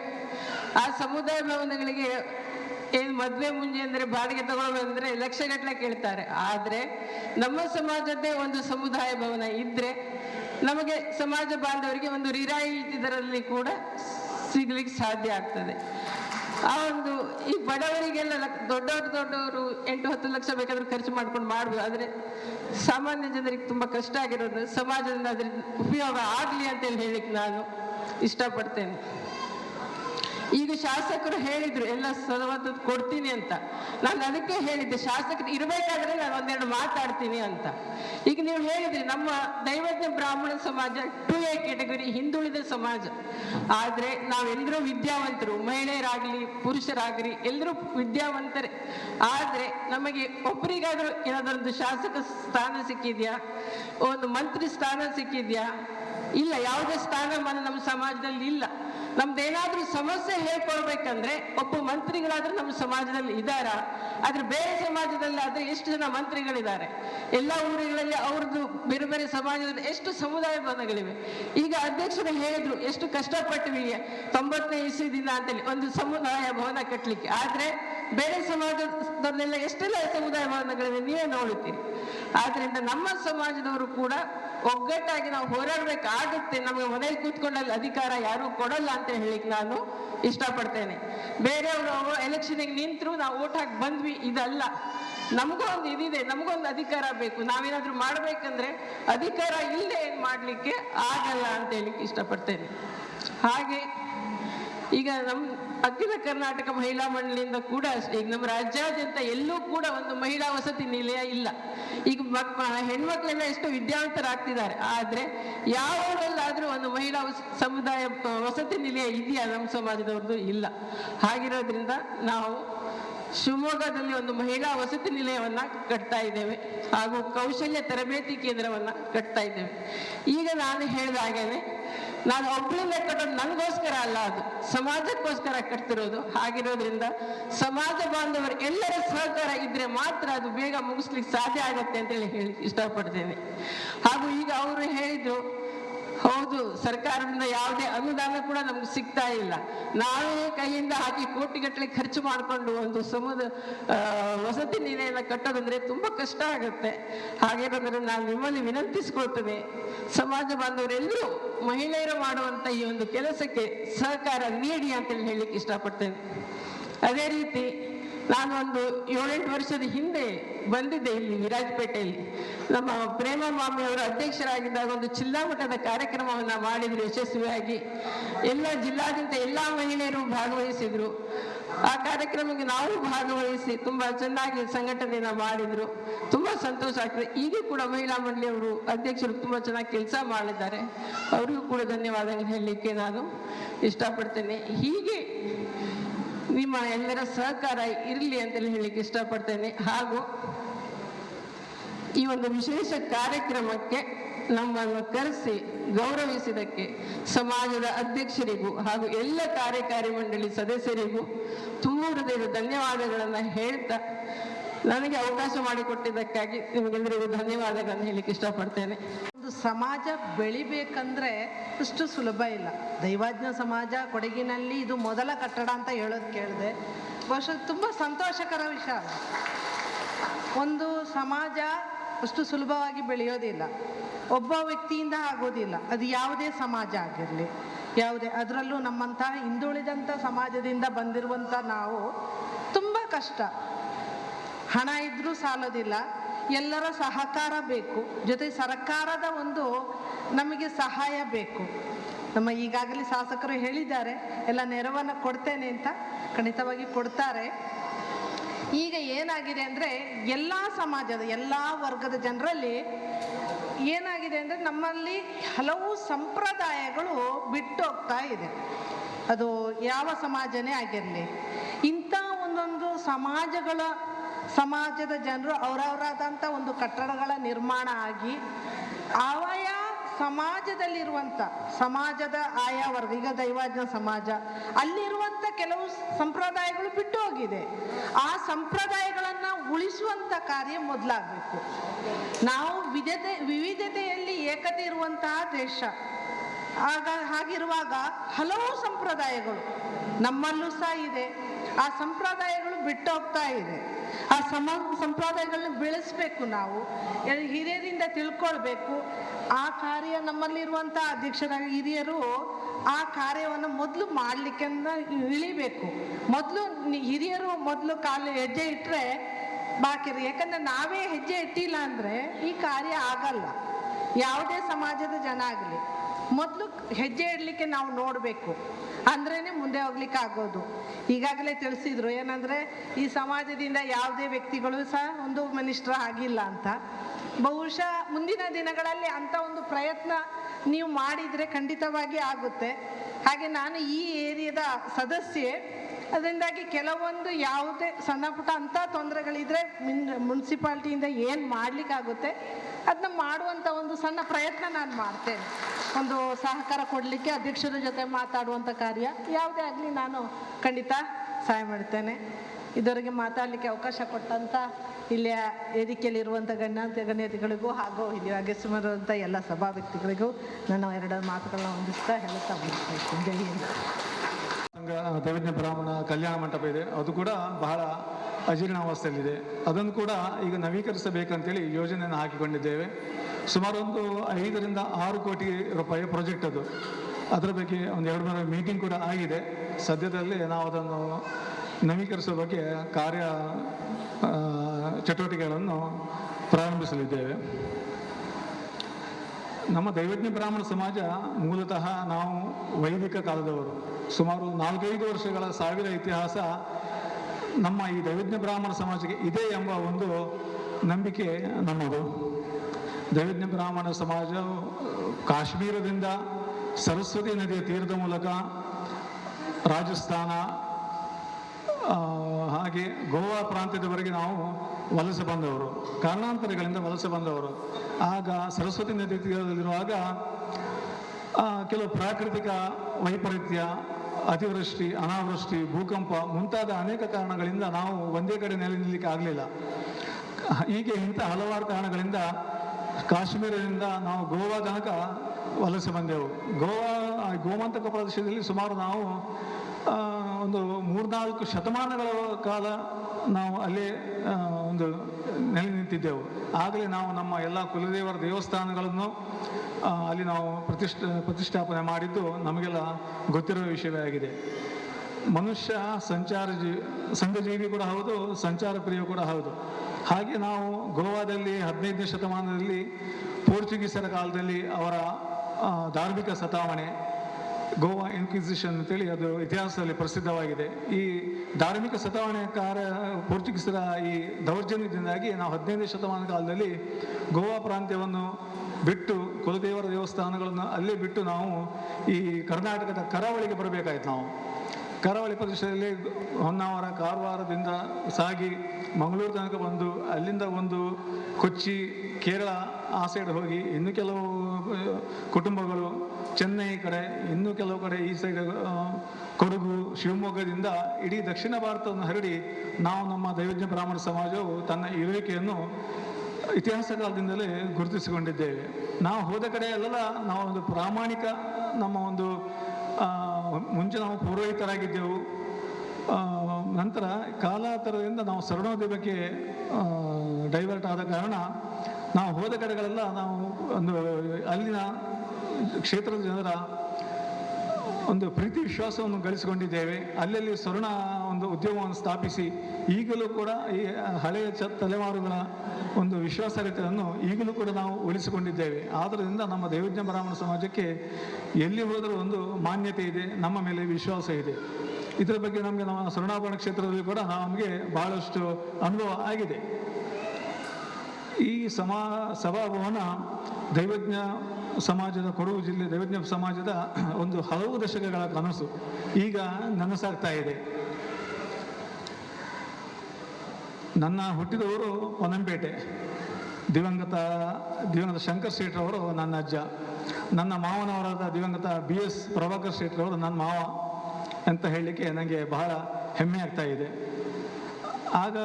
ಆ ಸಮುದಾಯ ಭವನಗಳಿಗೆ ಏನು ಮದುವೆ ಮುಂಜೆ ಅಂದರೆ ಬಾಡಿಗೆ ತಗೊಳ್ಬೇಕಂದ್ರೆ ಲಕ್ಷಗಟ್ಟಲೆ ಕೇಳ್ತಾರೆ. ಆದರೆ ನಮ್ಮ ಸಮಾಜದ್ದೇ ಒಂದು ಸಮುದಾಯ ಭವನ ಇದ್ದರೆ ನಮಗೆ ಸಮಾಜ ಬಾಂಧವರಿಗೆ ಒಂದು ರಿಯಾಯಿತಿ ದರದಲ್ಲಿ ಕೂಡ ಸಿಗ್ಲಿಕ್ಕೆ ಸಾಧ್ಯ ಆಗ್ತದೆ. ಆ ಒಂದು ಈ ಬಡವರಿಗೆಲ್ಲ ದೊಡ್ಡ ದೊಡ್ಡವರು ದೊಡ್ಡವರು ಎಂಟು ಹತ್ತು ಲಕ್ಷ ಬೇಕಾದ್ರೂ ಖರ್ಚು ಮಾಡ್ಕೊಂಡು ಮಾಡ್ಬೋದು. ಆದ್ರೆ ಸಾಮಾನ್ಯ ಜನರಿಗೆ ತುಂಬಾ ಕಷ್ಟ ಆಗಿರೋದು, ಸಮಾಜದಿಂದ ಅದ್ರ ಉಪಯೋಗ ಆಗಲಿ ಅಂತ ಹೇಳಿ ಹೇಳಿಕ್ ನಾನು ಇಷ್ಟಪಡ್ತೇನೆ. ಈಗ ಶಾಸಕರು ಹೇಳಿದ್ರು, ಎಲ್ಲ ಸವಲತ್ತು ಕೊಡ್ತೀನಿ ಅಂತ. ನಾನು ಅದಕ್ಕೆ ಹೇಳಿದ್ದೆ, ಶಾಸಕರು ಇರಬೇಕಾದ್ರೆ ನಾನು ಒಂದೆರಡು ಮಾತಾಡ್ತೀನಿ ಅಂತ. ಈಗ ನೀವು ಹೇಳಿದ್ರಿ, ನಮ್ಮ ದೈವಜ್ಞ ಬ್ರಾಹ್ಮಣ ಸಮಾಜ ಟು ಎ ಕೆಟಗರಿ ಹಿಂದುಳಿದ ಸಮಾಜ. ಆದ್ರೆ ನಾವೆಲ್ಲರೂ ವಿದ್ಯಾವಂತರು, ಮಹಿಳೆಯರಾಗ್ಲಿ, ಪುರುಷರಾಗ್ಲಿ, ಎಲ್ಲರೂ ವಿದ್ಯಾವಂತರೇ. ಆದ್ರೆ ನಮಗೆ ಒಬ್ಬರಿಗಾದ್ರೂ ಏನಾದ್ರೊಂದು ಶಾಸಕ ಸ್ಥಾನ ಸಿಕ್ಕಿದ್ಯಾ? ಒಂದು ಮಂತ್ರಿ ಸ್ಥಾನ ಸಿಕ್ಕಿದ್ಯಾ? ಇಲ್ಲ, ಯಾವುದೇ ಸ್ಥಾನಮಾನ ನಮ್ಮ ಸಮಾಜದಲ್ಲಿ ಇಲ್ಲ. ನಮ್ದೇನಾದ್ರೂ ಸಮಸ್ಯೆ ಹೇಳ್ಕೊಳ್ಬೇಕಂದ್ರೆ ಒಬ್ಬ ಮಂತ್ರಿಗಳಾದ್ರೂ ನಮ್ಮ ಸಮಾಜದಲ್ಲಿ ಇದ್ದಾರ? ಆದ್ರೆ ಬೇರೆ ಸಮಾಜದಲ್ಲಿ ಆದ್ರೆ ಎಷ್ಟು ಜನ ಮಂತ್ರಿಗಳಿದ್ದಾರೆ? ಎಲ್ಲ ಊರುಗಳಲ್ಲಿ ಅವ್ರದ್ದು ಬೇರೆ ಬೇರೆ ಸಮಾಜದಲ್ಲಿ ಎಷ್ಟು ಸಮುದಾಯ ಭವನಗಳಿವೆ? ಈಗ ಅಧ್ಯಕ್ಷರು ಹೇಳಿದ್ರು, ಎಷ್ಟು ಕಷ್ಟಪಟ್ಟಿವಿ ತೊಂಬತ್ತನೇ ಇಸ್ವಿ ದಿನ ಅಂತೇಳಿ ಒಂದು ಸಮುದಾಯ ಭವನ ಕಟ್ಟಲಿಕ್ಕೆ ಆದ್ರೆ ಬೇರೆ ಸಮಾಜದಲ್ಲೆಲ್ಲ ಎಷ್ಟೆಲ್ಲ ಸಮುದಾಯ ಭವನಗಳಿವೆ ನೀವೇ ನೋಡುತ್ತೀರಿ. ಆದ್ರಿಂದ ನಮ್ಮ ಸಮಾಜದವರು ಕೂಡ ಒಗ್ಗಟ್ಟಾಗಿ ನಾವು ಹೋರಾಡ್ಬೇಕಾಗುತ್ತೆ ನಮಗೆ ಮನೇಲಿ ಕೂತ್ಕೊಂಡಲ್ಲಿ ಅಧಿಕಾರ ಯಾರು ಕೊಡಲ್ಲ ಅಂತ ಹೇಳಿಕ್ ನಾನು ಇಷ್ಟಪಡ್ತೇನೆ. ಬೇರೆಯವರು ಎಲೆಕ್ಷನ್ಗೆ ನಿಂತರು ನಾವು ಓಟ್ ಹಾಕಿ ಬಂದ್ವಿ. ಇದಲ್ಲ. ನಮಗೂ ಒಂದು ಇದಿದೆ. ನಮಗೊಂದು ಅಧಿಕಾರ ಬೇಕು. ನಾವೇನಾದ್ರೂ ಮಾಡ್ಬೇಕಂದ್ರೆ ಅಧಿಕಾರ ಇಲ್ಲದೆ ಏನ್ ಮಾಡ್ಲಿಕ್ಕೆ ಆಗಲ್ಲ ಅಂತ ಹೇಳಿಕ್ಕೆ ಇಷ್ಟಪಡ್ತೇನೆ. ಹಾಗೆ ಈಗ ನಮ್ಮ ಅಖಿಲ ಕರ್ನಾಟಕ ಮಹಿಳಾ ಮಂಡಳಿಯಿಂದ ಕೂಡ ಅಷ್ಟೇ ಈಗ ನಮ್ಮ ರಾಜ್ಯಾದ್ಯಂತ ಎಲ್ಲೂ ಕೂಡ ಒಂದು ಮಹಿಳಾ ವಸತಿ ನಿಲಯ ಇಲ್ಲ. ಈಗ ಮಕ್ ಹೆಣ್ಮಕ್ಳೆಲ್ಲ ಎಷ್ಟು ವಿದ್ಯಾವಂತರಾಗ್ತಿದ್ದಾರೆ. ಆದ್ರೆ ಯಾವ ಒಂದು ಮಹಿಳಾ ಸಮುದಾಯ ವಸತಿ ನಿಲಯ ಇದೆಯಾ ನಮ್ಮ ಸಮಾಜದವ್ರದ್ದು ಇಲ್ಲ. ಹಾಗಿರೋದ್ರಿಂದ ನಾವು ಶಿವಮೊಗ್ಗದಲ್ಲಿ ಒಂದು ಮಹಿಳಾ ವಸತಿ ನಿಲಯವನ್ನ ಕಟ್ತಾ ಇದ್ದೇವೆ. ಹಾಗೂ ಕೌಶಲ್ಯ ತರಬೇತಿ ಕೇಂದ್ರವನ್ನ ಕಟ್ತಾ ಇದ್ದೇವೆ. ಈಗ ನಾನು ಹೇಳಿದ ಹಾಗೇನೆ ನಾನು ಒಬ್ಬಳಿಂದ ಕಟ್ಟೋದು ನನಗೋಸ್ಕರ ಅಲ್ಲ ಅದು. ಸಮಾಜಕ್ಕೋಸ್ಕರ ಕಟ್ತಿರೋದು. ಹಾಗಿರೋದ್ರಿಂದ ಸಮಾಜ ಬಾಂಧವರು ಎಲ್ಲರ ಸಹಕಾರ ಇದ್ರೆ ಮಾತ್ರ ಅದು ಬೇಗ ಮುಗಿಸ್ಲಿಕ್ಕೆ ಸಾಧ್ಯ ಆಗತ್ತೆ ಅಂತೇಳಿ ಹೇಳಿ ಇಷ್ಟಪಡ್ತೇನೆ. ಹಾಗೂ ಈಗ ಅವರು ಹೇಳಿದ್ರು ಹೌದು, ಸರ್ಕಾರದಿಂದ ಯಾವುದೇ ಅನುದಾನ ಕೂಡ ನಮ್ಗೆ ಸಿಗ್ತಾ ಇಲ್ಲ. ನಾವೇ ಕೈಯಿಂದ ಹಾಕಿ ಕೋಟಿಗಟ್ಟಲೆ ಖರ್ಚು ಮಾಡಿಕೊಂಡು ಒಂದು ಸಮುದ್ರ ವಸತಿ ನಿಲಯನ ಕಟ್ಟೋದಂದ್ರೆ ತುಂಬಾ ಕಷ್ಟ ಆಗುತ್ತೆ. ಹಾಗೇನಂದ್ರೆ ನಾನು ನಿಮ್ಮಲ್ಲಿ ವಿನಂತಿಸ್ಕೊಳ್ತೇನೆ, ಸಮಾಜ ಬಾಂಧವರೆಲ್ಲರೂ ಮಹಿಳೆಯರು ಮಾಡುವಂತ ಈ ಒಂದು ಕೆಲಸಕ್ಕೆ ಸಹಕಾರ ನೀಡಿ ಅಂತೇಳಿ ಹೇಳಲಿಕ್ಕೆ ಇಷ್ಟಪಡ್ತೇನೆ. ಅದೇ ರೀತಿ ನಾನು ಒಂದು ಏಳೆಂಟು ವರ್ಷದ ಹಿಂದೆ ಬಂದಿದ್ದೆ ಇಲ್ಲಿ ವಿರಾಜಪೇಟೆಯಲ್ಲಿ. ನಮ್ಮ ಪ್ರೇಮ ಮಾಮಿಯವರು ಅಧ್ಯಕ್ಷರಾಗಿದ್ದಾಗ ಒಂದು ಜಿಲ್ಲಾ ಮಟ್ಟದ ಕಾರ್ಯಕ್ರಮವನ್ನು ಮಾಡಿದ್ರು ಯಶಸ್ವಿಯಾಗಿ. ಎಲ್ಲ ಜಿಲ್ಲಾದ್ಯಂತ ಎಲ್ಲಾ ಮಹಿಳೆಯರು ಭಾಗವಹಿಸಿದ್ರು. ಆ ಕಾರ್ಯಕ್ರಮಕ್ಕೆ ನಾವು ಭಾಗವಹಿಸಿ ತುಂಬಾ ಚೆನ್ನಾಗಿ ಸಂಘಟನೆಯನ್ನು ಮಾಡಿದ್ರು. ತುಂಬಾ ಸಂತೋಷ ಆಗ್ತದೆ. ಈಗ ಕೂಡ ಮಹಿಳಾ ಮಂಡಳಿಯವರು ಅಧ್ಯಕ್ಷರು ತುಂಬಾ ಚೆನ್ನಾಗಿ ಕೆಲಸ ಮಾಡಿದ್ದಾರೆ. ಅವರಿಗೂ ಕೂಡ ಧನ್ಯವಾದಗಳು ಹೇಳಲಿಕ್ಕೆ ನಾನು ಇಷ್ಟಪಡ್ತೇನೆ. ಹೀಗೆ ನಿಮ್ಮ ಎಲ್ಲರ ಸಹಕಾರ ಇರಲಿ ಅಂತೇಳಿ ಹೇಳಲಿಕ್ಕೆ ಇಷ್ಟಪಡ್ತೇನೆ. ಹಾಗೂ ಈ ಒಂದು ವಿಶೇಷ ಕಾರ್ಯಕ್ರಮಕ್ಕೆ ನಮ್ಮನ್ನು ಕರೆಸಿ ಗೌರವಿಸಿದ್ದಕ್ಕೆ ಸಮಾಜದ ಅಧ್ಯಕ್ಷರಿಗೂ ಹಾಗೂ ಎಲ್ಲ ಕಾರ್ಯಕಾರಿ ಮಂಡಳಿ ಸದಸ್ಯರಿಗೂ ತುಂಬ ಹೃದಯದ ಧನ್ಯವಾದಗಳನ್ನು ಹೇಳ್ತಾ ನನಗೆ ಅವಕಾಶ ಮಾಡಿಕೊಟ್ಟಿದ್ದಕ್ಕಾಗಿ ನಿಮಗೆಲ್ಲರಿಗೂ ಧನ್ಯವಾದಗಳನ್ನು ಹೇಳಿಕ್ಕೆ ಇಷ್ಟಪಡ್ತೇನೆ. ಒಂದು ಸಮಾಜ ಬೆಳಿಬೇಕಂದ್ರೆ ಅಷ್ಟು ಸುಲಭ ಇಲ್ಲ. ದೈವಾಜ್ಞ ಸಮಾಜ ಕೊಡಗಿನಲ್ಲಿ ಇದು ಮೊದಲ ಕಟ್ಟಡ ಅಂತ ಹೇಳೋದು ಕೇಳಿದೆ. ಬಹುಶಃ ತುಂಬ ಸಂತೋಷಕರ ವಿಷಯ ಒಂದು ಸಮಾಜ ಅಷ್ಟು ಸುಲಭವಾಗಿ ಬೆಳೆಯೋದಿಲ್ಲ. ಒಬ್ಬ ವ್ಯಕ್ತಿಯಿಂದ ಆಗೋದಿಲ್ಲ. ಅದು ಯಾವುದೇ ಸಮಾಜ ಆಗಿರಲಿ. ಯಾವುದೇ, ಅದರಲ್ಲೂ ನಮ್ಮಂತಹ ಹಿಂದುಳಿದಂಥ ಸಮಾಜದಿಂದ ಬಂದಿರುವಂಥ ನಾವು ತುಂಬ ಕಷ್ಟ. ಹಣ ಇದ್ರೂ ಸಾಲೋದಿಲ್ಲ. ಎಲ್ಲರ ಸಹಕಾರ ಬೇಕು. ಜೊತೆ ಸರ್ಕಾರದ ಒಂದು ನಮಗೆ ಸಹಾಯ ಬೇಕು. ನಮ್ಮ ಈಗಾಗಲೇ ಶಾಸಕರು ಹೇಳಿದ್ದಾರೆ, ಎಲ್ಲ ನೆರವನ್ನು ಕೊಡ್ತೇನೆ ಅಂತ ಖಂಡಿತವಾಗಿ ಕೊಡ್ತಾರೆ. ಈಗ ಏನಾಗಿದೆ ಅಂದರೆ, ಎಲ್ಲ ಸಮಾಜದ, ಎಲ್ಲ ವರ್ಗದ ಜನರಲ್ಲಿ ಏನಾಗಿದೆ ಅಂದರೆ, ನಮ್ಮಲ್ಲಿ ಹಲವು ಸಂಪ್ರದಾಯಗಳು ಬಿಟ್ಟು ಹೋಗ್ತಾ ಇದೆ. ಅದು ಯಾವ ಸಮಾಜನೇ ಆಗಿರಲಿ, ಇಂಥ ಒಂದೊಂದು ಸಮಾಜಗಳ ಸಮಾಜದ ಜನರು ಅವರವರಾದಂಥ ಒಂದು ಕಟ್ಟಡಗಳ ನಿರ್ಮಾಣ ಆಗಿ ಆಯಾ ಸಮಾಜದಲ್ಲಿರುವಂಥ ಸಮಾಜದ ಆಯಾ ವರ್ಗ ಈಗ ದೈವಾಜ್ಞ ಸಮಾಜ ಅಲ್ಲಿರುವಂಥ ಕೆಲವು ಸಂಪ್ರದಾಯಗಳು ಬಿಟ್ಟು ಹೋಗಿದೆ. ಆ ಸಂಪ್ರದಾಯಗಳನ್ನು ಉಳಿಸುವಂಥ ಕಾರ್ಯ ಮೊದಲಾಗಬೇಕು. ನಾವು ವಿಧತೆ, ವಿವಿಧತೆಯಲ್ಲಿ ಏಕತೆ ಇರುವಂತಹ ದೇಶ. ಆಗ ಹಾಗಿರುವಾಗ ಹಲವು ಸಂಪ್ರದಾಯಗಳು ನಮ್ಮಲ್ಲೂ ಸಹ ಇದೆ. ಆ ಸಂಪ್ರದಾಯಗಳು ಬಿಟ್ಟು ಹೋಗ್ತಾ ಇದೆ. ಆ ಸಮ, ಸಂಪ್ರದಾಯಗಳನ್ನ ಬೆಳೆಸಬೇಕು ನಾವು. ಹಿರಿಯರಿಂದ ತಿಳ್ಕೊಳ್ಬೇಕು. ಆ ಕಾರ್ಯ ನಮ್ಮಲ್ಲಿರುವಂಥ ಅಧ್ಯಕ್ಷರ ಹಿರಿಯರು ಆ ಕಾರ್ಯವನ್ನು ಮೊದಲು ಮಾಡಲಿಕ್ಕೆ ಇಳಿಬೇಕು. ಮೊದಲು ಹಿರಿಯರು ಮೊದಲು ಕಾಲು ಹೆಜ್ಜೆ ಇಟ್ಟರೆ ಬಾಕಿ ಯಾಕಂದ್ರೆ ನಾವೇ ಹೆಜ್ಜೆ ಇಟ್ಟಿಲ್ಲ ಅಂದರೆ ಈ ಕಾರ್ಯ ಆಗಲ್ಲ. ಯಾವುದೇ ಸಮಾಜದ ಜನ ಆಗಲಿ. ಮೊದಲು ಹೆಜ್ಜೆ ಇಡಲಿಕ್ಕೆ ನಾವು ನೋಡಬೇಕು. ಅಂದ್ರೇನೆ ಮುಂದೆ ಹೋಗ್ಲಿಕ್ಕೆ ಆಗೋದು. ಈಗಾಗಲೇ ತಿಳಿಸಿದ್ರು, ಏನಂದ್ರೆ ಈ ಸಮಾಜದಿಂದ ಯಾವುದೇ ವ್ಯಕ್ತಿಗಳು ಸಹ ಒಂದು ಮಿನಿಸ್ಟರ್ ಆಗಿಲ್ಲ ಅಂತ. ಬಹುಶಃ ಮುಂದಿನ ದಿನಗಳಲ್ಲಿ ಅಂತ ಒಂದು ಪ್ರಯತ್ನ ನೀವು ಮಾಡಿದರೆ ಖಂಡಿತವಾಗಿ ಆಗುತ್ತೆ. ಹಾಗೆ ನಾನು ಈ ಏರಿಯಾದ ಸದಸ್ಯೆ, ಅದರಿಂದಾಗಿ ಕೆಲವೊಂದು ಯಾವುದೇ ಸಣ್ಣ ಪುಟ್ಟ ಅಂಥ ತೊಂದರೆಗಳಿದ್ರೆ ಮಿನ್, ಮುನ್ಸಿಪಾಲ್ಟಿಯಿಂದ ಏನು ಮಾಡ್ಲಿಕ್ಕಾಗುತ್ತೆ? ಅದನ್ನ ಮಾಡುವಂಥ ಒಂದು ಸಣ್ಣ ಪ್ರಯತ್ನ ನಾನು ಮಾಡ್ತೇನೆ. ಒಂದು ಸಹಕಾರ ಕೊಡಲಿಕ್ಕೆ, ಅಧ್ಯಕ್ಷರ ಜೊತೆ ಮಾತಾಡುವಂಥ ಕಾರ್ಯ ಯಾವುದೇ ಆಗಲಿ ನಾನು ಖಂಡಿತ ಸಹಾಯ ಮಾಡ್ತೇನೆ. ಇದರಿಗೆ ಮಾತಾಡಲಿಕ್ಕೆ ಅವಕಾಶ ಕೊಟ್ಟಂಥ ಇಲ್ಲಿಯ ವೇದಿಕೆಯಲ್ಲಿರುವಂಥ ಗಣ್ಯಾಂತ, ಗಣ್ಯತೆಗಳಿಗೂ ಹಾಗೂ ಇಲ್ಲಿ ಅಗಸ್ಯಮರುವಂಥ ಎಲ್ಲ ಸಭಾ ವ್ಯಕ್ತಿಗಳಿಗೂ ನನ್ನ ಎರಡು ಮಾತುಗಳನ್ನ ಹೊಂದಿಸ್ತಾ ಇದ್ದೀನಿ. ಜೈ ಸಂಘ ಬ್ರಾಹ್ಮಣ ಕಲ್ಯಾಣ ಮಂಟಪ ಇದೆ. ಅದು ಕೂಡ ಬಹಳ ಅಜೀರ್ಣಾವಸ್ಥೆಯಲ್ಲಿದೆ. ಅದನ್ನು ಕೂಡ ಈಗ ನವೀಕರಿಸಬೇಕಂತೇಳಿ ಯೋಜನೆಯನ್ನು ಹಾಕಿಕೊಂಡಿದ್ದೇವೆ. ಸುಮಾರು ಒಂದು ಐದರಿಂದ ಆರು ಕೋಟಿ ರೂಪಾಯಿ ಪ್ರಾಜೆಕ್ಟ್ ಅದು. ಅದರ ಬಗ್ಗೆ ಒಂದು ಎರಡು ಮೂರು ಮೀಟಿಂಗ್ ಕೂಡ ಆಗಿದೆ. ಸದ್ಯದಲ್ಲಿ ನಾವು ಅದನ್ನು ನವೀಕರಿಸುವ ಬಗ್ಗೆ ಕಾರ್ಯ ಚಟುವಟಿಕೆಗಳನ್ನು ಪ್ರಾರಂಭಿಸಲಿದ್ದೇವೆ. ನಮ್ಮ ದೈವಜ್ಞ ಬ್ರಾಹ್ಮಣ ಸಮಾಜ ಮೂಲತಃ ನಾವು ವೈದಿಕ ಕಾಲದವರು. ಸುಮಾರು ನಾಲ್ಕೈದು ವರ್ಷಗಳ ಸಾವಿರ ಇತಿಹಾಸ ನಮ್ಮ ಈ ದೈವಜ್ಞ ಬ್ರಾಹ್ಮಣ ಸಮಾಜಕ್ಕೆ ಇದೆ ಎಂಬ ಒಂದು ನಂಬಿಕೆ ನಮ್ಮದು. ದೈವಜ್ಞ ಬ್ರಾಹ್ಮಣ ಸಮಾಜವು ಕಾಶ್ಮೀರದಿಂದ ಸರಸ್ವತಿ ನದಿಯ ತೀರದ ಮೂಲಕ ರಾಜಸ್ಥಾನ ಹಾಗೆ ಗೋವಾ ಪ್ರಾಂತ್ಯದವರೆಗೆ ನಾವು ವಲಸೆ ಬಂದವರು, ಕಾರಣಾಂತರಗಳಿಂದ ವಲಸೆ ಬಂದವರು. ಆಗ ಸರಸ್ವತಿ ನದಿ ತೀರದಲ್ಲಿರುವಾಗ ಕೆಲವು ಪ್ರಾಕೃತಿಕ ವೈಪರೀತ್ಯ ಅತಿವೃಷ್ಟಿ, ಅನಾವೃಷ್ಟಿ, ಭೂಕಂಪ ಮುಂತಾದ ಅನೇಕ ಕಾರಣಗಳಿಂದ ನಾವು ಒಂದೇ ಕಡೆ ನೆಲೆ ನಿಲ್ಲಕ್ಕೆ ಆಗಲಿಲ್ಲ. ಹೀಗೆ ಇಂಥ ಹಲವಾರು ಕಾರಣಗಳಿಂದ ಕಾಶ್ಮೀರದಿಂದ ನಾವು ಗೋವಾ ತನಕ ವಲಸೆ ಬಂದೆವು. ಗೋವಾ, ಗೋಮಂತಕ ಪ್ರದೇಶದಲ್ಲಿ ಸುಮಾರು ನಾವು ಒಂದು ಮೂರ್ನಾಲ್ಕು ಶತಮಾನಗಳ ಕಾಲ ನಾವು ಅಲ್ಲೇ ಒಂದು ನೆಲೆ ನಿಂತಿದ್ದೆವು. ಆಗಲೇ ನಾವು ನಮ್ಮ ಎಲ್ಲ ಕುಲದೇವರ ದೇವಸ್ಥಾನಗಳನ್ನು ಅಲ್ಲಿ ನಾವು ಪ್ರತಿಷ್ಠ, ಪ್ರತಿಷ್ಠಾಪನೆ ಮಾಡಿದ್ದು ನಮಗೆಲ್ಲ ಗೊತ್ತಿರುವ ವಿಷಯವೇ ಆಗಿದೆ. ಮನುಷ್ಯ ಸಂಚಾರ ಜೀವಿ ಸಂಘಜೀವಿ ಕೂಡ ಹೌದು, ಸಂಚಾರ ಪ್ರಿಯ ಕೂಡ ಹೌದು. ಹಾಗೆ ನಾವು ಗೋವಾದಲ್ಲಿ ಹದಿನೈದನೇ ಶತಮಾನದಲ್ಲಿ ಪೋರ್ಚುಗೀಸರ ಕಾಲದಲ್ಲಿ ಅವರ ಧಾರ್ಮಿಕ ಸತಾವಣೆ ಗೋವಾ ಇನ್ಕ್ವಿಸಿಷನ್ ಅಂತೇಳಿ ಅದು ಇತಿಹಾಸದಲ್ಲಿ ಪ್ರಸಿದ್ಧವಾಗಿದೆ. ಈ ಧಾರ್ಮಿಕ ಸತಾವಣೆ ಕಾರ ಪೋರ್ಚುಗೀಸರ ಈ ದೌರ್ಜನ್ಯದಿಂದಾಗಿ ನಾವು ಹದಿನೈದನೇ ಶತಮಾನ ಕಾಲದಲ್ಲಿ ಗೋವಾ ಪ್ರಾಂತ್ಯವನ್ನು ಬಿಟ್ಟು ಕುಲದೇವರ ದೇವಸ್ಥಾನಗಳನ್ನು ಅಲ್ಲೇ ಬಿಟ್ಟು ನಾವು ಈ ಕರ್ನಾಟಕದ ಕರಾವಳಿಗೆ ಬರಬೇಕಾಯ್ತು ನಾವು. ಕರಾವಳಿ ಪ್ರದೇಶದಲ್ಲಿ ಹೊನ್ನಾವರ, ಕಾರವಾರದಿಂದ ಸಾಗಿ ಮಂಗಳೂರು ತನಕ ಬಂದು ಅಲ್ಲಿಂದ ಒಂದು ಕೊಚ್ಚಿ, ಕೇರಳ ಆ ಸೈಡ್ ಹೋಗಿ ಇನ್ನು ಕೆಲವು ಕುಟುಂಬಗಳು, ಚೆನ್ನೈ ಕಡೆ, ಇನ್ನು ಕೆಲವು ಕಡೆ ಈ ಸೈಡ್ ಕೊಡಗು, ಶಿವಮೊಗ್ಗದಿಂದ ಇಡೀ ದಕ್ಷಿಣ ಭಾರತವನ್ನು ಹರಡಿ ನಾವು ನಮ್ಮ ದೈವಜ್ಞ ಬ್ರಾಹ್ಮಣ ಸಮಾಜವು ತನ್ನ ಇರುವಿಕೆಯನ್ನು ಇತಿಹಾಸ ಕಾಲದಿಂದಲೇ ಗುರುತಿಸಿಕೊಂಡಿದ್ದೇವೆ. ನಾವು ಹೋದ ಕಡೆ ಎಲ್ಲ ನಾವು ಒಂದು ಪ್ರಾಮಾಣಿಕ, ನಮ್ಮ ಒಂದು ಮುಂಚೆ ನಾವು ಪೂರೋಹಿತರಾಗಿದ್ದೆವು. ನಂತರ ಕಾಲಾಂತರದಿಂದ ನಾವು ಶರಣೋದ್ಯಮಕ್ಕೆ ಡೈವರ್ಟ್ ಆದ ಕಾರಣ ನಾವು ಹೋದ ಕಡೆಗಳೆಲ್ಲ ನಾವು ಒಂದು ಅಲ್ಲಿನ ಕ್ಷೇತ್ರದ ಜನರ ಒಂದು ಪ್ರೀತಿ ವಿಶ್ವಾಸವನ್ನು ಗಳಿಸಿಕೊಂಡಿದ್ದೇವೆ. ಅಲ್ಲಲ್ಲಿ ಸ್ವರ್ಣ ಒಂದು ಉದ್ಯಮವನ್ನು ಸ್ಥಾಪಿಸಿ ಈಗಲೂ ಕೂಡ ಈ ಹಳೆಯ ಚ ತಲೆಮಾರುಗಳ ಒಂದು ವಿಶ್ವಾಸಾರ್ಹತೆಯನ್ನು ಈಗಲೂ ಕೂಡ ನಾವು ಉಳಿಸಿಕೊಂಡಿದ್ದೇವೆ. ಆದ್ದರಿಂದ ನಮ್ಮ ದೈವಜ್ಞ ಬ್ರಾಹ್ಮಣ ಸಮಾಜಕ್ಕೆ ಎಲ್ಲಿ ಹೋದರೂ ಒಂದು ಮಾನ್ಯತೆ ಇದೆ, ನಮ್ಮ ಮೇಲೆ ವಿಶ್ವಾಸ ಇದೆ. ಇದರ ಬಗ್ಗೆ ನಮಗೆ ನಮ್ಮ ಸ್ವರ್ಣಾಭರಣ ಕ್ಷೇತ್ರದಲ್ಲಿ ಕೂಡ ನಮಗೆ ಬಹಳಷ್ಟು ಅನುಭವ ಆಗಿದೆ. ಈ ಸಮಾ, ಸಭಾಭವನ ದೈವಜ್ಞ ಸಮಾಜದ, ಕೊಡಗು ಜಿಲ್ಲೆ ದೈವಜ್ಞ ಸಮಾಜದ ಒಂದು ಹಲವು ದಶಕಗಳ ಕನಸು ಈಗ ನನಸಾಗ್ತಾ ಇದೆ. ನನ್ನ ಹುಟ್ಟಿದವರು ಒನಂಪೇಟೆ, ದಿವಂಗತ ದಿವಂಗತ ಶಂಕರ್ ಶೇಟ್ರವರು ನನ್ನ ಅಜ್ಜ, ನನ್ನ ಮಾವನವರಾದ ದಿವಂಗತ ಬಿ ಎಸ್ ಪ್ರಭಾಕರ್ ಶೇಟ್ರವರು ನನ್ನ ಮಾವ ಅಂತ ಹೇಳಲಿಕ್ಕೆ ನನಗೆ ಬಹಳ ಹೆಮ್ಮೆ ಆಗ್ತಾ ಇದೆ. ಆಗ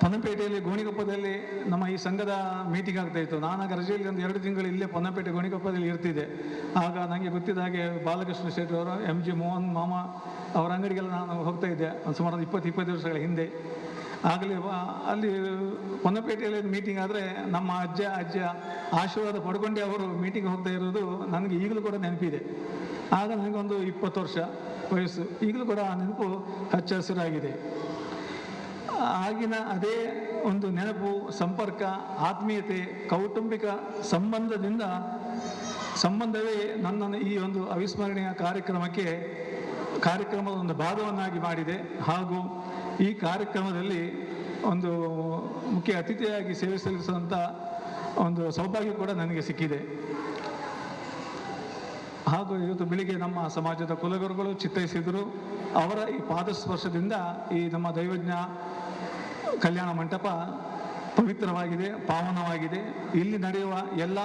ಪೊನ್ನಪೇಟೆಯಲ್ಲಿ, ಗೋಣಿಕೊಪ್ಪದಲ್ಲಿ ನಮ್ಮ ಈ ಸಂಘದ ಮೀಟಿಂಗ್ ಆಗ್ತಾ ಇತ್ತು. ನಾನಾಗ ರಜೆಯಲ್ಲಿ ಒಂದು ಎರಡು ತಿಂಗಳು ಇಲ್ಲೇ ಪೊನ್ನಪೇಟೆ, ಗೋಣಿಕೊಪ್ಪದಲ್ಲಿ ಇರ್ತಿದ್ದೆ. ಆಗ ನನಗೆ ಗೊತ್ತಿದ್ದ ಹಾಗೆ ಬಾಲಕೃಷ್ಣ ಶೆಟ್ಟಿ ಅವರು ಎಂ ಜಿ ಮೋಹನ್ ಮಾಮ ಅವರ ಅಂಗಡಿಗೆಲ್ಲ ನಾನು ಹೋಗ್ತಾ ಇದ್ದೆ. ಸುಮಾರು ಇಪ್ಪತ್ತು ಇಪ್ಪತ್ತು ವರ್ಷಗಳ ಹಿಂದೆ. ಆಗಲೇ ಅಲ್ಲಿ ಹೊನ್ನಪೇಟೆಯಲ್ಲಿ ಮೀಟಿಂಗ್ ಆದರೆ ನಮ್ಮ ಅಜ್ಜ ಅಜ್ಜ ಆಶೀರ್ವಾದ ಪಡ್ಕೊಂಡೆ ಅವರು ಮೀಟಿಂಗ್ ಹೋಗ್ತಾ ಇರೋದು ನನಗೆ ಈಗಲೂ ಕೂಡ ನೆನಪಿದೆ. ಆಗ ನನಗೊಂದು ಇಪ್ಪತ್ತು ವರ್ಷ ವಯಸ್ಸು. ಈಗಲೂ ಕೂಡ ಆ ನೆನಪು ಹಚ್ಚ ಹಸಿರಾಗಿದೆ. ಆಗಿನ ಅದೇ ಒಂದು ನೆನಪು, ಸಂಪರ್ಕ, ಆತ್ಮೀಯತೆ, ಕೌಟುಂಬಿಕ ಸಂಬಂಧದಿಂದ, ಸಂಬಂಧವೇ ನನ್ನನ್ನು ಈ ಒಂದು ಅವಿಸ್ಮರಣೀಯ ಕಾರ್ಯಕ್ರಮಕ್ಕೆ, ಕಾರ್ಯಕ್ರಮದ ಒಂದು ಭಾಗವನ್ನಾಗಿ ಮಾಡಿದೆ. ಹಾಗೂ ಈ ಕಾರ್ಯಕ್ರಮದಲ್ಲಿ ಒಂದು ಮುಖ್ಯ ಅತಿಥಿಯಾಗಿ ಸೇವೆ ಸಲ್ಲಿಸುವಂಥ ಒಂದು ಸೌಭಾಗ್ಯ ಕೂಡ ನನಗೆ ಸಿಕ್ಕಿದೆ. ಹಾಗೂ ಇವತ್ತು ಬೆಳಿಗ್ಗೆ ನಮ್ಮ ಸಮಾಜದ ಕುಲಗುರುಗಳು ಚಿತ್ತೈಸಿದರು. ಅವರ ಈ ಪಾದಸ್ಪರ್ಶದಿಂದ ಈ ನಮ್ಮ ದೈವಜ್ಞ ಕಲ್ಯಾಣ ಮಂಟಪ ಪವಿತ್ರವಾಗಿದೆ, ಪಾವನವಾಗಿದೆ. ಇಲ್ಲಿ ನಡೆಯುವ ಎಲ್ಲ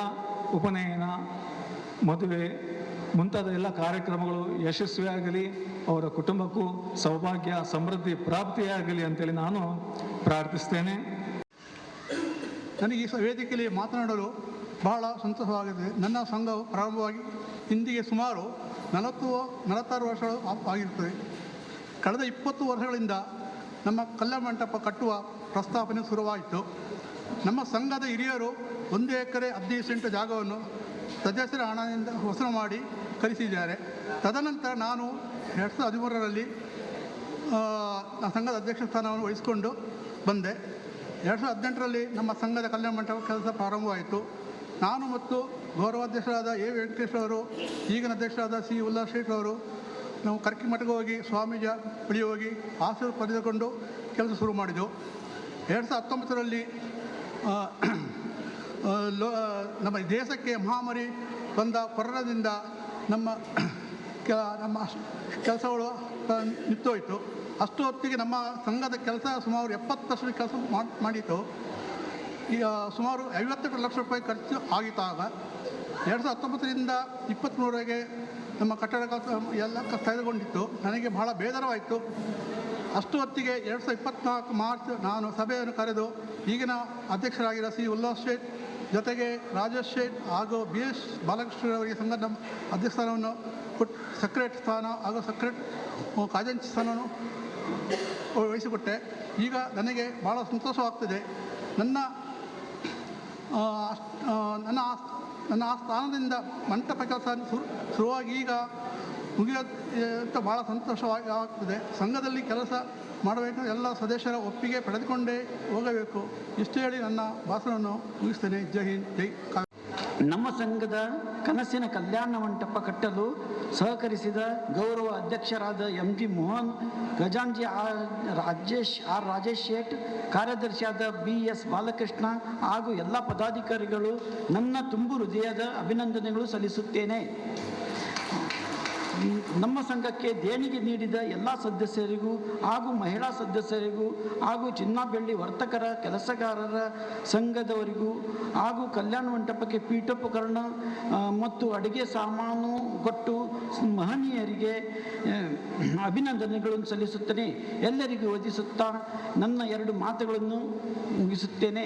ಉಪನಯನ ಮದುವೆ ಮುಂತಾದ ಎಲ್ಲ ಕಾರ್ಯಕ್ರಮಗಳು ಯಶಸ್ವಿಯಾಗಲಿ, ಅವರ ಕುಟುಂಬಕ್ಕೂ ಸೌಭಾಗ್ಯ, ಸಮೃದ್ಧಿ ಪ್ರಾಪ್ತಿಯಾಗಲಿ ಅಂತೇಳಿ ನಾನು ಪ್ರಾರ್ಥಿಸ್ತೇನೆ. ನನಗೆ ಈ ವೇದಿಕೆಯಲ್ಲಿ ಮಾತನಾಡಲು ಬಹಳ ಸಂತೋಷವಾಗಿದೆ ನನ್ನ ಸಂಘವು ಪ್ರಾರಂಭವಾಗಿ ಇಂದಿಗೆ ಸುಮಾರು ನಲವತ್ತು, ನಲವತ್ತಾರು ವರ್ಷಗಳು ಆಗಿರುತ್ತದೆ ಕಳೆದ ಇಪ್ಪತ್ತು ವರ್ಷಗಳಿಂದ ನಮ್ಮ ಕಲ್ಯಾಣ ಮಂಟಪ ಕಟ್ಟುವ ಪ್ರಸ್ತಾಪನೆ ಶುರುವಾಯಿತು. ನಮ್ಮ ಸಂಘದ ಹಿರಿಯರು ಒಂದು ಎಕರೆ ಹದಿನೈದು ಸೆಂಟ್ ಜಾಗವನ್ನು ಸದಸ್ಯರ ಹಣದಿಂದ ವಸೂಲು ಮಾಡಿ ಕಲಿಸಿದ್ದಾರೆ ತದನಂತರ ನಾನು ಎರಡು ಸಾವಿರದ ಹದಿಮೂರರಲ್ಲಿ ಸಂಘದ ಅಧ್ಯಕ್ಷ ಸ್ಥಾನವನ್ನು ವಹಿಸಿಕೊಂಡು ಬಂದೆ. ಎರಡು ಸಾವಿರದ ಹದಿನೆಂಟರಲ್ಲಿ ನಮ್ಮ ಸಂಘದ ಕಲ್ಯಾಣ ಮಂಟಪ ಕೆಲಸ ಪ್ರಾರಂಭವಾಯಿತು. ನಾನು ಮತ್ತು ಗೌರವಾಧ್ಯಕ್ಷರಾದ ಎ. ವೆಂಕಟೇಶ್ ಅವರು, ಈಗಿನ ಅಧ್ಯಕ್ಷರಾದ ಸಿ. ಉಲ್ಲಾಸ್ ಶೇಖ್ ಅವರು, ನಾವು ಕರ್ಕಿ ಮಠಕ್ಕೆ ಹೋಗಿ, ಸ್ವಾಮೀಜ ಬಳಿ ಹೋಗಿ ಆಶೀರ್ವಾದ ಪಡೆದುಕೊಂಡು ಕೆಲಸ ಶುರು ಮಾಡಿದೆವು. ಎರಡು ಸಾವಿರದ ಹತ್ತೊಂಬತ್ತರಲ್ಲಿ ನಮ್ಮ ದೇಶಕ್ಕೆ ಮಹಾಮಾರಿ ಬಂದ ಕೊರೋನಾದಿಂದ ನಮ್ಮ ಕೆಲ ನಮ್ಮ ಕೆಲಸಗಳು ನಿಂತೋಯಿತು. ಅಷ್ಟು ಹೊತ್ತಿಗೆ ನಮ್ಮ ಸಂಘದ ಕೆಲಸ ಸುಮಾರು ಎಪ್ಪತ್ತಷ್ಟು ಕೆಲಸ ಮಾಡಿತ್ತು. ಈಗ ಸುಮಾರು ಐವತ್ತೆರಡು ಲಕ್ಷ ರೂಪಾಯಿ ಖರ್ಚು ಆಗಿತ್ತು ಆಗ. ಎರಡು ಸಾವಿರದ ಹತ್ತೊಂಬತ್ತರಿಂದ ಇಪ್ಪತ್ತ್ಮೂರವರೆಗೆ ನಮ್ಮ ಕಟ್ಟಡ ಕೆಲಸ ಎಲ್ಲ ತೆಗೆದುಕೊಂಡಿತ್ತು. ನನಗೆ ಬಹಳ ಬೇಸರವಾಯಿತು. ಅಷ್ಟು ಹೊತ್ತಿಗೆ ಎರಡು ಸಾವಿರದ ಇಪ್ಪತ್ತ್ನಾಲ್ಕು ಮಾರ್ಚ್ ನಾನು ಸಭೆಯನ್ನು ಕರೆದು ಈಗಿನ ಅಧ್ಯಕ್ಷರಾಗಿರೋ ಸಿ ಉಲ್ಲಾಸ್ ಶೇಟ್ ಜೊತೆಗೆ ರಾಜೇಶ್ ಶೇಟ್ ಹಾಗೂ ಬಿ ಎಸ್ ಬಾಲಕೃಷ್ಣರವರಿಗೆ ಸಂಘಟನೆ ಅಧ್ಯಕ್ಷ ಸ್ಥಾನವನ್ನು ಕೊಟ್ಟು ಸೆಕ್ರೆಟ್ ಸ್ಥಾನ ಹಾಗೂ ಸೆಕ್ರೆಟ್ ಖಜಾಂಚಿ ಸ್ಥಾನವನ್ನು ವಹಿಸಿಕೊಟ್ಟೆ. ಈಗ ನನಗೆ ಭಾಳ ಸಂತೋಷವಾಗ್ತಿದೆ. ನನ್ನ ನನ್ನ ನನ್ನ ಆ ಸ್ಥಾನದಿಂದ ಮಂಟಪ ಕೆಲಸ ಶುರುವಾಗಿ ಈಗ ಮುಗಿಯೋದು ಭಾಳ ಸಂತೋಷವಾಗಿ, ಆಗ್ತದೆ. ಸಂಘದಲ್ಲಿ ಕೆಲಸ ಮಾಡಬೇಕು. ಎಲ್ಲ ಸದಸ್ಯರ ಒಪ್ಪಿಗೆ ಪಡೆದುಕೊಂಡೇ ಹೋಗಬೇಕು. ಇಷ್ಟು ಹೇಳಿ ನನ್ನ ಭಾಷಣವನ್ನು ಮುಗಿಸ್ತೇನೆ. ಜೈ ಹಿಂದ್, ಜೈ ನಮ್ಮ ಸಂಘದ ಕನಸಿನ ಕಲ್ಯಾಣ ಮಂಟಪ ಕಟ್ಟಲು ಸಹಕರಿಸಿದ ಗೌರವ ಅಧ್ಯಕ್ಷರಾದ M G Mohan, ಗಜಾಂಜಿ R Rajesh R Rajesh Shet, ಕಾರ್ಯದರ್ಶಿಯಾದ ಬಿ ಎಸ್ ಬಾಲಕೃಷ್ಣ ಹಾಗೂ ಎಲ್ಲ ಪದಾಧಿಕಾರಿಗಳು ನನ್ನ ತುಂಬು ಹೃದಯದ ಅಭಿನಂದನೆಗಳು ಸಲ್ಲಿಸುತ್ತೇನೆ. ನಮ್ಮ ಸಂಘಕ್ಕೆ ದೇಣಿಗೆ ನೀಡಿದ ಎಲ್ಲ ಸದಸ್ಯರಿಗೂ ಹಾಗೂ ಮಹಿಳಾ ಸದಸ್ಯರಿಗೂ ಹಾಗೂ ಚಿನ್ನ ಬೆಳ್ಳಿ ವರ್ತಕರ, ಕೆಲಸಗಾರರ ಸಂಘದವರಿಗೂ ಹಾಗೂ ಕಲ್ಯಾಣ ಮಂಟಪಕ್ಕೆ ಪೀಠೋಪಕರಣ ಮತ್ತು ಅಡುಗೆ ಸಾಮಾನು ಕೊಟ್ಟು ಮಹನೀಯರಿಗೆ ಅಭಿನಂದನೆಗಳನ್ನು ಸಲ್ಲಿಸುತ್ತೇನೆ. ಎಲ್ಲರಿಗೂ ವಧಿಸುತ್ತಾ ನನ್ನ ಎರಡು ಮಾತುಗಳನ್ನು ಮುಗಿಸುತ್ತೇನೆ.